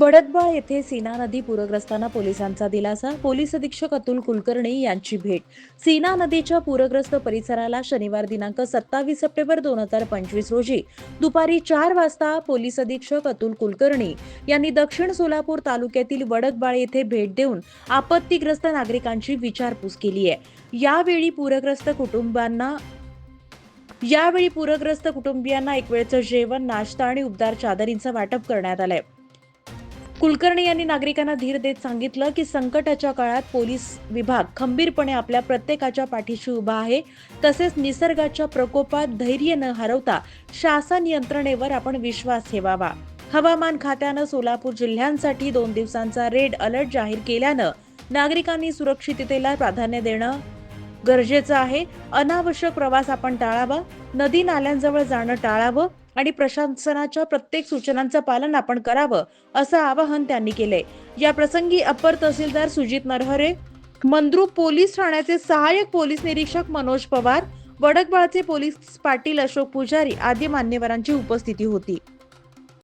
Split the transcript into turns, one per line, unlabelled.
वडदबाळ येथे सीना नदी पूरग्रस्तांना पोलिसांचा दिलासा. पोलीस अधीक्षक अतुल कुलकर्णी यांची भेट. सीना नदीच्या पूरग्रस्त परिसराला शनिवार दिनांक सत्तावीस सप्टेंबर दोन हजार पंचवीस रोजी दुपारी चार वाजता पोलीस अधीक्षक अतुल कुलकर्णी यांनी दक्षिण सोलापूर तालुक्यातील वडदबाळ येथे भेट देऊन आपत्तीग्रस्त नागरिकांची विचारपूस केली आहे. यावेळी पूरग्रस्त कुटुंबांना यावेळी पूरग्रस्त कुटुंबियांना एक वेळचं जेवण नाश्ता आणि उबदार चादरींचं वाटप करण्यात आलंय. कुलकर्णी यांनी नागरिकांना धीर देत सांगितलं की संकटाच्या काळात पोलीस विभाग खंबीरपणे आपल्या प्रत्येकाच्या पाठीशी उभा आहे. तसेच निसर्गाच्या प्रकोपात धैर्य न हरवता शासन यंत्रणेवर आपण विश्वास ठेवावा. हवामान खात्यानं सोलापूर जिल्ह्यांसाठी दोन दिवसांचा रेड अलर्ट जाहीर केल्यानं नागरिकांनी सुरक्षिततेला प्राधान्य देणं गरजेचं आहे. अनावश्यक प्रवास आपण टाळावा. नदी नाल्यांजवळ जाणं टाळावं आणि प्रशासनाच्या प्रत्येक सूचनांचं पालन आपण करावं असं आवाहन त्यांनी केलंय. या प्रसंगी अप्पर तहसीलदार सुजित नरहरे मंद्रुप पोलीस ठाण्याचे सहाय्यक पोलीस निरीक्षक मनोज पवार वडकबाळचे पोलीस पाटील अशोक पुजारी आदी मान्यवरांची उपस्थिती होती.